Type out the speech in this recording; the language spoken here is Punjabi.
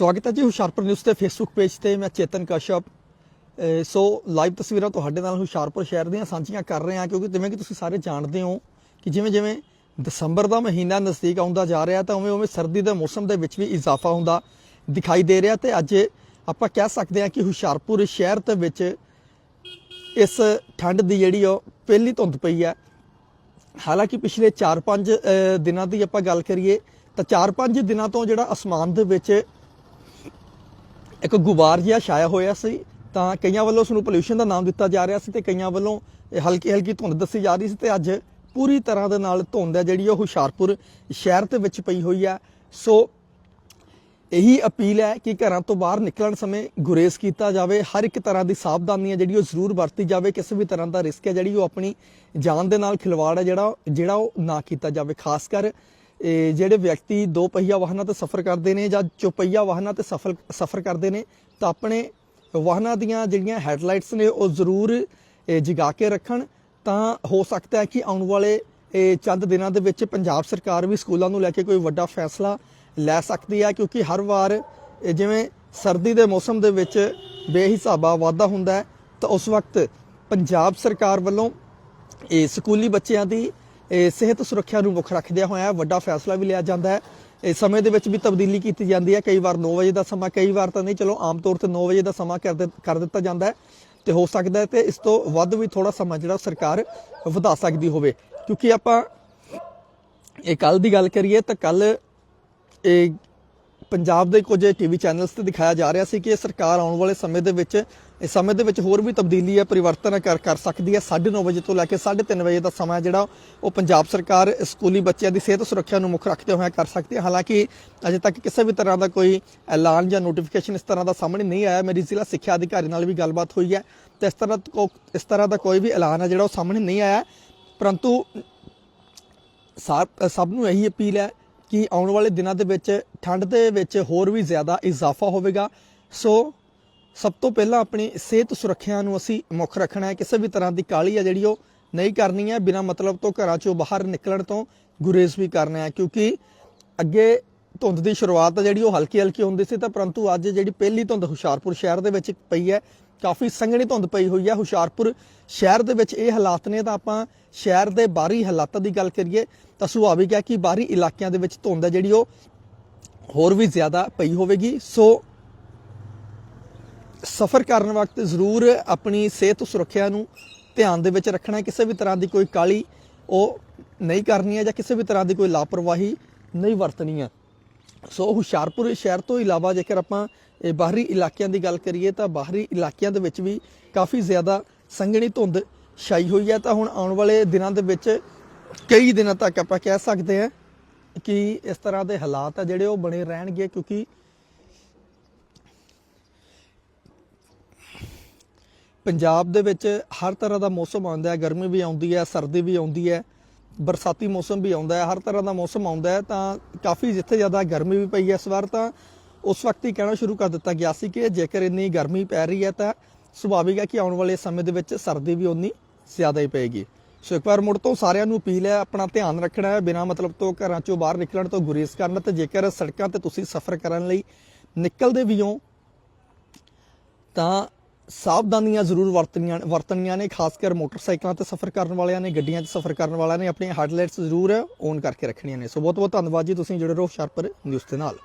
ਸਵਾਗਤ ਹੈ ਜੀ ਹੁਸ਼ਿਆਰਪੁਰ ਨਿਊਜ਼ ਤੇ ਫੇਸਬੁੱਕ ਪੇਜ ਤੇ, ਮੈਂ ਚੇਤਨ ਕਸ਼ਪ ਸੋ ਲਾਈਵ ਤਸਵੀਰਾਂ ਤੁਹਾਡੇ ਨਾਲ ਹੁਸ਼ਿਆਰਪੁਰ ਸ਼ਹਿਰ ਦੀਆਂ ਸਾਂਝੀਆਂ ਕਰ ਰਹੇ ਹਾਂ, ਕਿਉਂਕਿ ਜਿਵੇਂ ਕਿ ਤੁਸੀਂ ਸਾਰੇ ਜਾਣਦੇ ਹੋ ਕਿ ਜਿਵੇਂ ਜਿਵੇਂ ਦਸੰਬਰ ਦਾ ਮਹੀਨਾ ਨਜ਼ਦੀਕ ਆਉਂਦਾ ਜਾ ਰਿਹਾ, ਤਾਂ ਉਵੇਂ ਉਵੇਂ ਸਰਦੀ ਦੇ ਮੌਸਮ ਦੇ ਵਿੱਚ ਵੀ ਇਜ਼ਾਫਾ ਹੁੰਦਾ ਦਿਖਾਈ ਦੇ ਰਿਹਾ। ਤੇ ਅੱਜ ਆਪਾਂ ਕਹਿ ਸਕਦੇ ਹਾਂ ਕਿ ਹੁਸ਼ਿਆਰਪੁਰ ਸ਼ਹਿਰ ਦੇ ਵਿੱਚ ਇਸ ਠੰਡ ਦੀ ਜਿਹੜੀ ਉਹ ਪਹਿਲੀ ਧੁੰਦ ਪਈ ਹੈ। ਹਾਲਾਂਕਿ ਪਿਛਲੇ 4-5 ਦਿਨਾਂ ਦੀ ਆਪਾਂ ਗੱਲ ਕਰੀਏ, ਤਾਂ 4-5 ਦਿਨਾਂ ਤੋਂ ਜਿਹੜਾ ਅਸਮਾਨ ਦੇ ਵਿੱਚ ਇੱਕ ਗੁਬਾਰ ਜਿਹਾ ਛਾਇਆ ਹੋਇਆ ਸੀ, ਤਾਂ ਕਈਆਂ ਵੱਲੋਂ ਉਸ ਨੂੰ ਪੋਲੂਸ਼ਨ ਦਾ ਨਾਮ ਦਿੱਤਾ ਜਾ ਰਿਹਾ ਸੀ ਤੇ ਕਈਆਂ ਵੱਲੋਂ ਹਲਕੀ ਹਲਕੀ ਧੁੰਦ ਦੱਸੀ ਜਾ ਰਹੀ ਸੀ ਤੇ ਅੱਜ ਪੂਰੀ ਤਰ੍ਹਾਂ ਦੇ ਨਾਲ ਧੁੰਦ ਹੈ ਜਿਹੜੀ ਉਹ ਹੁਸ਼ਿਆਰਪੁਰ ਸ਼ਹਿਰ ਦੇ ਵਿੱਚ ਪਈ ਹੋਈ ਹੈ। ਸੋ ਇਹੀ ਅਪੀਲ ਹੈ ਕਿ ਘਰਾਂ ਤੋਂ ਬਾਹਰ ਨਿਕਲਣ ਸਮੇਂ ਗੁਰੇਜ਼ ਕੀਤਾ ਜਾਵੇ। ਹਰ ਇੱਕ ਤਰ੍ਹਾਂ ਦੀ ਸਾਵਧਾਨੀ ਹੈ ਜਿਹੜੀ ਉਹ ਜ਼ਰੂਰ ਵਰਤੀ ਜਾਵੇ। ਕਿਸੇ ਵੀ ਤਰ੍ਹਾਂ ਦਾ ਰਿਸਕ ਹੈ ਜਿਹੜੀ ਉਹ ਆਪਣੀ ਜਾਨ ਦੇ ਨਾਲ ਖਿਲਵਾੜ ਹੈ ਜਿਹੜਾ ਜਿਹੜਾ ਉਹ ਨਾ ਕੀਤਾ ਜਾਵੇ। ਖਾਸ ਕਰ ਜਿਹੜੇ ਵਿਅਕਤੀ ਦੋ ਪਹੀਆ ਵਾਹਨਾਂ ਤੇ ਸਫ਼ਰ ਕਰਦੇ ਨੇ ਜਾਂ ਚੌਪਹੀਆ ਵਾਹਨਾਂ ਤੇ ਸਫ਼ਰ ਸਫ਼ਰ ਕਰਦੇ ਨੇ, ਤਾਂ ਆਪਣੇ ਵਾਹਨਾਂ ਦੀਆਂ ਜਿਹੜੀਆਂ ਹੈਡਲਾਈਟਸ ਨੇ, ਉਹ ਜ਼ਰੂਰ ਜਗਾ ਕੇ ਰੱਖਣ। ਤਾਂ ਹੋ ਸਕਦਾ ਹੈ ਕਿ ਆਉਣ ਵਾਲੇ ਚੰਦ ਦਿਨਾਂ ਦੇ ਵਿੱਚ ਪੰਜਾਬ ਸਰਕਾਰ ਵੀ ਸਕੂਲਾਂ ਨੂੰ ਲੈ ਕੇ ਕੋਈ ਵੱਡਾ ਫੈਸਲਾ ਲੈ ਸਕਦੀ ਹੈ, ਕਿਉਂਕਿ ਹਰ ਵਾਰ ਜਿਵੇਂ ਸਰਦੀ ਦੇ ਮੌਸਮ ਦੇ ਵਿੱਚ ਬੇਹਿਸਾਬਾ ਵਾਧਾ ਹੁੰਦਾ ਹੈ, ਤਾਂ ਉਸ ਵਕਤ ਪੰਜਾਬ ਸਰਕਾਰ ਵੱਲੋਂ, ਇਹ ਸਕੂਲੀ ਬੱਚਿਆਂ ਦੀ ਸਿਹਤ ਸੁਰੱਖਿਆ ਨੂੰ ਮੁੱਖ ਰੱਖਦਿਆਂ ਹੋਇਆ ਵੱਡਾ ਫੈਸਲਾ ਵੀ ਲਿਆ ਜਾਂਦਾ ਹੈ। ਇਹ ਸਮੇਂ ਦੇ ਵਿੱਚ ਵੀ ਤਬਦੀਲੀ ਕੀਤੀ ਜਾਂਦੀ ਹੈ। ਕਈ ਵਾਰ 9 ਵਜੇ ਦਾ ਸਮਾਂ, ਕਈ ਵਾਰ ਤਾਂ ਨਹੀਂ। ਚਲੋ, ਆਮ ਤੌਰ ਤੇ 9 ਵਜੇ ਦਾ ਸਮਾਂ ਕਰ ਦਿੱ- ਕਰ ਦਿੱਤਾ ਜਾਂਦਾ ਹੈ ਤੇ ਹੋ ਸਕਦਾ ਹੈ ਤੇ ਇਸ ਤੋਂ ਵੱਧ ਵੀ ਥੋੜਾ ਸਮਾਂ ਜਿਹੜਾ ਸਰਕਾਰ ਵਧਾ ਸਕਦੀ ਹੋਵੇ। ਕਿਉਂਕਿ ਆਪਾਂ ਇਹ ਕੱਲ ਦੀ ਗੱਲ ਕਰੀਏ ਤਾਂ ਕੱਲ ਇਹ ਪੰਜਾਬ ਦੇ ਕੁਝ ਟੀਵੀ ਚੈਨਲਸ ਤੇ ਦਿਖਾਇਆ ਜਾ ਰਿਹਾ ਸੀ ਕਿ ਇਹ ਸਰਕਾਰ ਆਉਣ ਵਾਲੇ ਸਮੇਂ ਦੇ ਵਿੱਚ ਇਸ ਸਮੇਂ ਦੇ ਵਿੱਚ ਹੋਰ ਵੀ ਤਬਦੀਲੀ ਹੈ ਪਰਿਵਰਤਨ ਕਰ ਕਰ ਸਕਦੀ ਹੈ। 9:30 ਵਜੇ ਤੋਂ ਲੈ ਕੇ 3:30 ਵਜੇ ਦਾ ਸਮਾਂ ਜਿਹੜਾ ਉਹ ਪੰਜਾਬ ਸਰਕਾਰ ਸਕੂਲੀ ਬੱਚਿਆਂ ਦੀ ਸਿਹਤ ਸੁਰੱਖਿਆ ਨੂੰ ਮੁੱਖ ਰੱਖਦੇ ਹੋਏ ਕਰ ਸਕਦੀ ਹੈ। ਹਾਲਾਂਕਿ ਅਜੇ ਤੱਕ ਕਿਸੇ ਵੀ ਤਰ੍ਹਾਂ ਦਾ ਕੋਈ ਐਲਾਨ ਜਾਂ ਨੋਟੀਫਿਕੇਸ਼ਨ ਇਸ ਤਰ੍ਹਾਂ ਦਾ ਸਾਹਮਣੇ ਨਹੀਂ ਆਇਆ। ਮੇਰੀ ਜ਼ਿਲ੍ਹਾ ਸਿੱਖਿਆ ਅਧਿਕਾਰੀ ਨਾਲ ਵੀ ਗੱਲਬਾਤ ਹੋਈ ਹੈ ਤੇ ਇਸ ਤਰ੍ਹਾਂ ਕੋ- ਇਸ ਤਰ੍ਹਾਂ ਦਾ ਕੋਈ ਵੀ ਐਲਾਨ ਹੈ ਜਿਹੜਾ ਉਹ ਸਾਹਮਣੇ ਨਹੀਂ ਆਇਆ। ਪਰੰਤੂ ਸਭ ਸਭ ਨੂੰ ਇਹੀ ਅਪੀਲ ਹੈ ਕਿ ਆਉਣ ਵਾਲੇ ਦਿਨਾਂ ਦੇ ਵਿੱਚ, ਠੰਡ ਦੇ ਵਿੱਚ ਹੋਰ ਵੀ ਜ਼ਿਆਦਾ ਇਜ਼ਾਫਾ ਹੋਵੇਗਾ। ਸੋ, ਸਭ ਤੋਂ ਪਹਿਲਾਂ ਆਪਣੀ ਸਿਹਤ ਸੁਰੱਖਿਆ ਨੂੰ ਅਸੀਂ ਮੁੱਖ ਰੱਖਣਾ ਹੈ। ਕਿਸੇ ਵੀ ਤਰ੍ਹਾਂ ਦੀ ਕਾਲੀ ਹੈ ਜਿਹੜੀ ਉਹ ਨਹੀਂ ਕਰਨੀ ਹੈ, ਬਿਨਾਂ ਮਤਲਬ ਤੋਂ ਘਰਾਂ ਚੋਂ ਬਾਹਰ ਨਿਕਲਣ ਤੋਂ ਗੁਰੇਜ਼ ਵੀ ਕਰਨਾ ਹੈ। ਕਿਉਂਕਿ ਅੱਗੇ ਧੁੰਦ ਦੀ ਸ਼ੁਰੂਆਤ ਹੈ ਜਿਹੜੀ ਉਹ ਹਲਕੀ ਹਲਕੀ ਹੁੰਦੀ ਸੀ, ਤਾਂ ਪਰੰਤੂ ਅੱਜ ਜਿਹੜੀ ਪਹਿਲੀ ਧੁੰਦ ਹੁਸ਼ਿਆਰਪੁਰ ਸ਼ਹਿਰ ਦੇ ਵਿੱਚ ਪਈ ਹੈ ਕਾਫੀ ਸੰਘਣੀ ਧੁੰਦ ਪਈ ਹੋਈ ਹੈ ਹੁਸ਼ਿਆਰਪੁਰ ਸ਼ਹਿਰ ਦੇ ਵਿੱਚ ਇਹ ਹਾਲਾਤ ਨੇ, ਤਾਂ ਆਪਾਂ ਸ਼ਹਿਰ ਦੇ ਬਾਹਰੀ ਹਾਲਾਤਾਂ ਦੀ ਗੱਲ ਕਰੀਏ, ਤਾਂ ਸੁਭਾਵਿਕ ਹੈ ਕਿ ਬਾਹਰੀ ਇਲਾਕਿਆਂ ਦੇ ਵਿੱਚ ਧੁੰਦ ਹੈ ਜਿਹੜੀ ਉਹ ਹੋਰ ਵੀ ਜ਼ਿਆਦਾ ਪਈ ਹੋਵੇਗੀ। ਸੋ ਸਫ਼ਰ ਕਰਨ ਵਕਤ ਜ਼ਰੂਰ ਆਪਣੀ ਸਿਹਤ ਸੁਰੱਖਿਆ ਨੂੰ ਧਿਆਨ ਦੇ ਵਿੱਚ ਰੱਖਣਾ ਕਿਸੇ ਵੀ ਤਰ੍ਹਾਂ ਦੀ ਕੋਈ ਕਾਲੀ ਉਹ ਨਹੀਂ ਕਰਨੀ ਹੈ ਜਾਂ ਕਿਸੇ ਵੀ ਤਰ੍ਹਾਂ ਦੀ ਕੋਈ ਲਾਪਰਵਾਹੀ ਨਹੀਂ ਵਰਤਣੀ ਹੈ। ਸੋ ਹੁਸ਼ਿਆਰਪੁਰ ਸ਼ਹਿਰ ਤੋਂ ਇਲਾਵਾ ਜੇਕਰ ਆਪਾਂ, ਇਹ ਬਾਹਰੀ ਇਲਾਕਿਆਂ ਦੀ ਗੱਲ ਕਰੀਏ ਤਾਂ ਬਾਹਰੀ ਇਲਾਕਿਆਂ ਦੇ ਵਿੱਚ ਵੀ ਕਾਫੀ ਜ਼ਿਆਦਾ ਸੰਘਣੀ ਧੁੰਦ ਛਾਈ ਹੋਈ ਹੈ। ਤਾਂ ਹੁਣ ਆਉਣ ਵਾਲੇ ਦਿਨਾਂ ਦੇ ਵਿੱਚ ਕਈ ਦਿਨਾਂ ਤੱਕ ਆਪਾਂ ਕਹਿ ਸਕਦੇ ਹਾਂ ਕਿ ਇਸ ਤਰ੍ਹਾਂ ਦੇ ਹਾਲਾਤ ਆ ਜਿਹੜੇ ਉਹ ਬਣੇ ਰਹਿਣਗੇ ਕਿਉਂਕਿ ਪੰਜਾਬ ਦੇ ਵਿੱਚ ਹਰ ਤਰ੍ਹਾਂ ਦਾ ਮੌਸਮ ਆਉਂਦਾ ਹੈ, ਗਰਮੀ ਵੀ ਆਉਂਦੀ ਹੈ, ਸਰਦੀ ਵੀ ਆਉਂਦੀ ਹੈ। ਬਰਸਾਤੀ ਮੌਸਮ ਵੀ ਆਉਂਦਾ ਹੈ, ਹਰ ਤਰ੍ਹਾਂ ਦਾ ਮੌਸਮ ਆਉਂਦਾ ਹੈ, ਤਾਂ ਕਾਫੀ ਜਿੱਥੇ ਜ਼ਿਆਦਾ ਗਰਮੀ ਵੀ ਪਈ ਹੈ ਇਸ ਵਾਰ, ਤਾਂ ਉਸ ਵਕਤ ਹੀ ਕਹਿਣਾ ਸ਼ੁਰੂ ਕਰ ਦਿੱਤਾ ਗਿਆ ਸੀ ਕਿ ਜੇਕਰ ਇੰਨੀ ਗਰਮੀ ਪੈ ਰਹੀ ਹੈ, ਤਾਂ ਸੁਭਾਵਿਕ ਹੈ ਕਿ ਆਉਣ ਵਾਲੇ ਸਮੇਂ ਦੇ ਵਿੱਚ ਸਰਦੀ ਵੀ ਉਨੀ ਜ਼ਿਆਦਾ ਹੀ ਪਏਗੀ। ਸੋ ਇੱਕ ਵਾਰ ਮੁੜ ਤੋਂ ਸਾਰਿਆਂ ਨੂੰ ਅਪੀਲ ਹੈ, ਆਪਣਾ ਧਿਆਨ ਰੱਖਣਾ ਹੈ, ਬਿਨਾਂ ਮਤਲਬ ਤੋਂ ਘਰਾਂ ਚੋਂ ਬਾਹਰ ਨਿਕਲਣ ਤੋਂ ਗੁਰੇਜ਼ ਕਰਨਾ, ਤੇ ਜੇਕਰ ਸੜਕਾਂ ਤੇ ਤੁਸੀਂ ਸਫ਼ਰ ਕਰਨ ਲਈ ਨਿਕਲਦੇ ਵੀ ਹੋ, ਤਾਂ ਸਾਵਧਾਨੀਆਂ ਜ਼ਰੂਰ ਵਰਤਣੀਆਂ ਵਰਤਣੀਆਂ ਨੇ, ਖਾਸ ਕਰ ਮੋਟਰਸਾਈਕਲਾਂ ਤੇ ਸਫ਼ਰ ਕਰਨ ਵਾਲਿਆਂ ਨੇ, ਗੱਡੀਆਂ 'ਚ ਸਫ਼ਰ ਕਰਨ ਵਾਲਿਆਂ ਨੇ ਆਪਣੀਆਂ ਹੈਡਲਾਈਟਸ ਜ਼ਰੂਰ ਔਨ ਕਰਕੇ ਰੱਖਣੀਆਂ ਨੇ। ਸੋ ਬਹੁਤ ਬਹੁਤ ਧੰਨਵਾਦ ਜੀ, ਤੁਸੀਂ ਜੁੜੇ ਰਹੋ ਸ਼ਾਰਪਰ ਨਿਊਜ਼ ਦੇ ਨਾਲ।